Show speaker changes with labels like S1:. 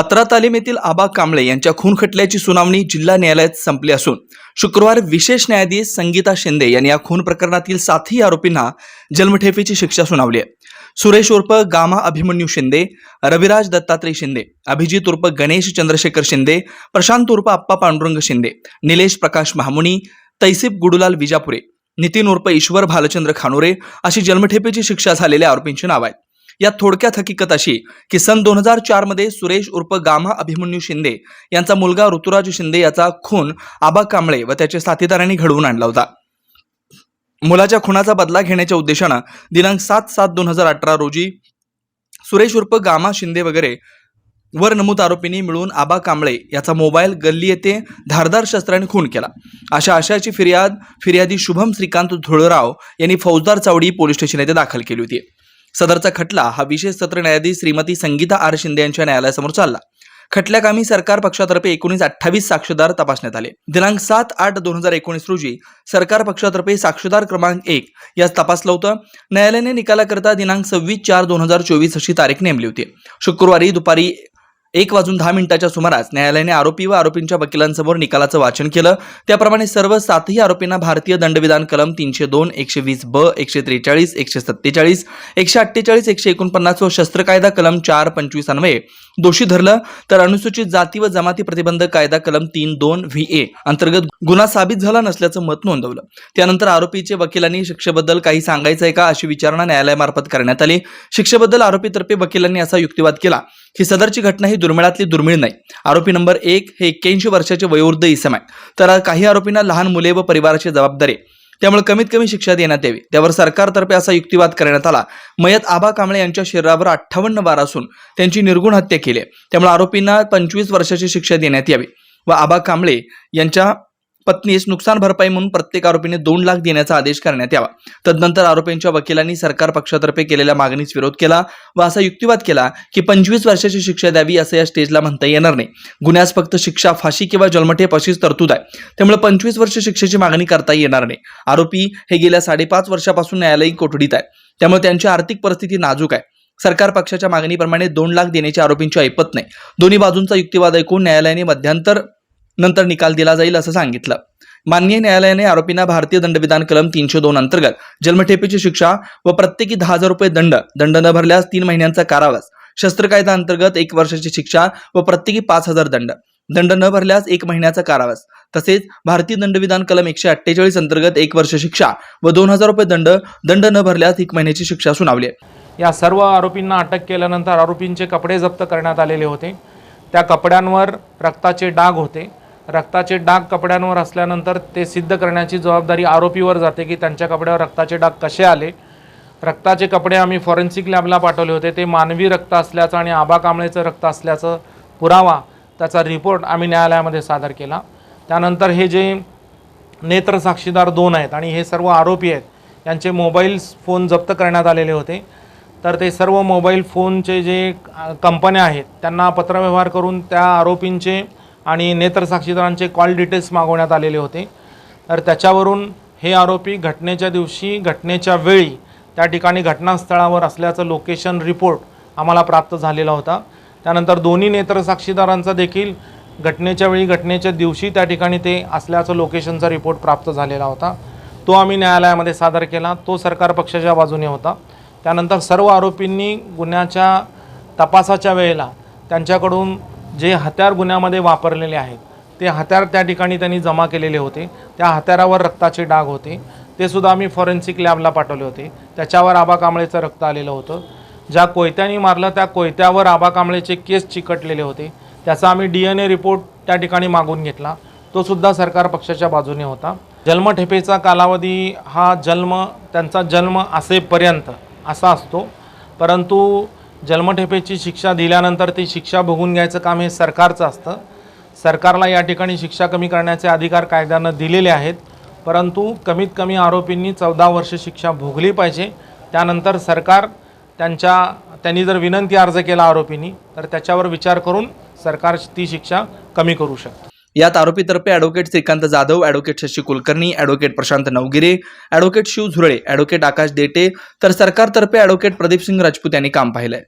S1: पत्रा तालीम येथील आबा कांबळे यांच्या खून खटल्याची सुनावणी जिल्हा न्यायालयात संपली असून शुक्रवार विशेष न्यायाधीश संगीता शिंदे यांनी या खून प्रकरणातील सातही आरोपींना जन्मठेपेची शिक्षा सुनावली आहे. सुरेश उर्फ गामा अभिमन्यू शिंदे रविराज दत्तात्रय शिंदे अभिजित उर्फ गणेश चंद्रशेखर शिंदे प्रशांत उर्फ आप्पा पांडुरंग शिंदे निलेश प्रकाश महामुनी तैसिफ गुडुलाल विजापुरे नितीन उर्फ ईश्वर भालचंद्र खानोरे अशी जन्मठेपेची शिक्षा झालेल्या आरोपींची नाव आहेत. या थोडक्यात हकीकत अशी की सन दोन हजार चारमध्ये सुरेश उर्फ गामा अभिमन्यू शिंदे यांचा मुलगा ऋतुराज शिंदे याचा खून आबा कांबळे व त्याच्या साथीदारांनी घडवून आणला होता. मुलाच्या खुनाचा बदला घेण्याच्या उद्देशानं दिनांक सात सात दोन हजार अठरा रोजी सुरेश उर्फ गामा शिंदे वगैरे वर नमूद आरोपींनी मिळून आबा कांबळे याचा मोबाईल गल्ली येथे धारदार शस्त्राने खून केला. अशा आशयाची फिर्याद फिर्यादी शुभम श्रीकांत धुळराव यांनी फौजदार चावडी पोलीस स्टेशन येथे दाखल केली होती. सदरचा खटला हा विशेष सत्र न्यायाधीश श्रीमती संगीता आर शिंदे यांच्या न्यायालयासमोर चालला. खटल्याकामी सरकार पक्षातर्फे एकोणीस अठ्ठावीस साक्षीदार तपासण्यात आले. दिनांक सात आठ दोन हजार एकोणीस रोजी सरकार पक्षातर्फे साक्षीदार क्रमांक एक यास तपासलं होतं. न्यायालयाने निकालाकरता दिनांक सव्वीस चार दोन हजार चोवीस अशी तारीख नेमली होती. शुक्रवारी दुपारी एक वाजून दहा मिनिटाच्या सुमारास न्यायालयाने आरोपी व आरोपींच्या वकिलांसमोर निकालाचं वाचन केलं. त्याप्रमाणे सर्व सातही आरोपींना भारतीय दंडविधान कलम तीनशे दोन एकशे वीस ब एकशे त्रेचाळीस एकशे सत्तेचाळीस एकशे अठ्ठेचाळीस एकशे एकोणपन्नास व शस्त्र कायदा कलम चार पंचवीस अन्वये दोषी धरलं तर अनुसूचित जाती व जमाती प्रतिबंध कायदा कलम तीन दोन व्ही ए अंतर्गत गुन्हा साबित झाला नसल्याचं मत नोंदवलं. त्यानंतर आरोपीचे वकिलांनी शिक्षेबद्दल काही सांगायचं आहे का अशी विचारणा न्यायालयामार्फत करण्यात आली. शिक्षेबद्दल आरोपीतर्फे वकिलांनी असा युक्तिवाद केला ही सदरची घटना ही दुर्मिळातली दुर्मिळ नाही. आरोपी नंबर एक हे एक्क्याऐंशी वर्षाचे वयोवृद्ध इसम आहे. तर काही आरोपींना लहान मुले व परिवाराची जबाबदारी त्यामुळे कमीत कमी शिक्षा देण्यात यावी. त्यावर सरकारतर्फे असा युक्तिवाद करण्यात आला. मयत आबा कांबळे यांच्या शरीरावर अठ्ठावन्न वार असून त्यांची निर्गुण हत्या केली त्यामुळे आरोपींना पंचवीस वर्षाची शिक्षा देण्यात यावी व आबा कांबळे यांच्या पत्नीस नुकसान भरपाई म्हणून प्रत्येक आरोपीने दोन लाख देण्याचा आदेश करण्यात यावा. तदनंतर आरोपींच्या वकिलांनी सरकार पक्षातर्फे केलेल्या मागणीस विरोध केला व असा युक्तिवाद केला की पंचवीस वर्षाची शिक्षा द्यावी असं या स्टेजला म्हणता येणार नाही. गुन्ह्यास फक्त शिक्षा फाशी किंवा जन्मठेप अशीच तरतूद आहे. त्यामुळे पंचवीस वर्ष शिक्षेची मागणी करता येणार नाही. आरोपी हे गेल्या साडेपाच वर्षापासून न्यायालयीन कोठडीत आहे. त्यामुळे त्यांची आर्थिक परिस्थिती नाजूक आहे. सरकार पक्षाच्या मागणीप्रमाणे दोन लाख देण्याची आरोपींची ऐपत नाही. दोन्ही बाजूंचा युक्तिवाद ऐकून न्यायालयाने मध्यांतर नंतर निकाल दिला जाईल असं सांगितलं. माननीय न्यायालयाने आरोपींना भारतीय दंडविधान कलम तीनशे दोन अंतर्गत जन्मठेपेची शिक्षा व प्रत्येकी दहा हजार रुपये दंड दंड न भरल्यास तीन महिन्यांचा कारावास शस्त्र कायदा अंतर्गत एक वर्षाची शिक्षा व प्रत्येकी पाच हजार दंड दंड न भरल्यास एक महिन्याचा कारावास तसेच भारतीय दंडविधान कलम एकशे अठ्ठेचाळीस अंतर्गत एक वर्ष शिक्षा व दोन हजार रुपये दंड दंड न भरल्यास एक महिन्याची शिक्षा सुनावली
S2: या सर्व आरोपींना अटक केल्यानंतर आरोपींचे कपडे जप्त करण्यात आलेले होते. त्या कपड्यांवर रक्ताचे डाग होते. रक्ताचे डाग कपड्यांवर असल्यानंतर ते सिद्ध करण्याची जबाबदारी आरोपीवर जाते की त्यांच्या कपड्यावर रक्ताचे डाग कसे आले. रक्ताचे कपडे आम्ही फॉरेन्सिक लॅबला पाठवले होते. ते मानवी रक्त असल्याचं आणि आबा कांबळेचं रक्त असल्याचं पुरावा त्याचा रिपोर्ट आम्ही न्यायालयामध्ये सादर केला. त्यानंतर हे जे नेत्र साक्षीदार दोन आहेत आणि हे सर्व आरोपी आहेत यांचे मोबाईल फोन जप्त करण्यात आलेले होते. तर ते सर्व मोबाईल फोनचे जे कंपन्या आहेत त्यांना पत्रव्यवहार करून त्या आरोपींचे आणि नेत्र साक्षीदारांचे कॉल डिटेल्स मागवण्यात आलेले होते. तर त्याच्यावरून हे आरोपी घटनेच्या दिवशी घटनेच्या वेळी त्या ठिकाणी घटनास्थळावर असल्याचं लोकेशन रिपोर्ट आम्हाला प्राप्त झालेला होता. त्यानंतर दोन्ही नेत्र साक्षीदारांचा देखील घटनेच्या वेळी घटनेच्या दिवशी त्या ठिकाणी ते असल्याचं लोकेशनचा रिपोर्ट प्राप्त झालेला होता. तो आम्ही न्यायालयामध्ये सादर केला. तो सरकार पक्षाच्या बाजूने होता. त्यानंतर सर्व आरोपींनी गुन्ह्याच्या तपासाच्या वेळेला त्यांच्याकडून जे हत्यार गुन्ह्यामध्ये वापरलेले आहेत ते हत्यार त्या ठिकाणी त्यांनी जमा केलेले होते. त्या हत्यारावर रक्ताचे डाग होते. ते सुद्धा आम्ही फॉरेन्सिक लॅबला पाठवले होते. त्याच्यावर आबा कांबळेचं रक्त आलेलं होतं. ज्या कोयत्याने मारलं त्या कोयत्यावर आबा कांबळेचे केस चिकटलेले होते. त्याचा आम्ही डी एन ए रिपोर्ट त्या ठिकाणी मागून घेतला. तो सुद्धा सरकार पक्षाच्या बाजूने होता. जन्मठेपेचा कालावधी हा जन्म त्यांचा जन्म असेपर्यंत असा असतो. परंतु जन्मठेपेची शिक्षा दिल्यानंतर ती शिक्षा भोगून घ्यायचं काम हे सरकारचं असतं. सरकारला या ठिकाणी शिक्षा कमी करण्याचे अधिकार कायद्यानं दिलेले आहेत. परंतु कमीत कमी आरोपींनी चौदा वर्ष शिक्षा भोगली पाहिजे. त्यानंतर सरकार त्यांच्या त्यांनी जर विनंती अर्ज केला आरोपींनी तर त्याच्यावर विचार करून सरकार ती शिक्षा कमी करू शकतं.
S1: यात आरोपीतर्फे advocate Shrikant Jadhav advocate Shashi Kulkarni advocate Prashant Navgire advocate Shiv Zurale advocate Akash Dete तर सरकारतर्फे ॲडव्होकेट प्रदीप सिंग राजपूत यांनी काम पाहिलंय.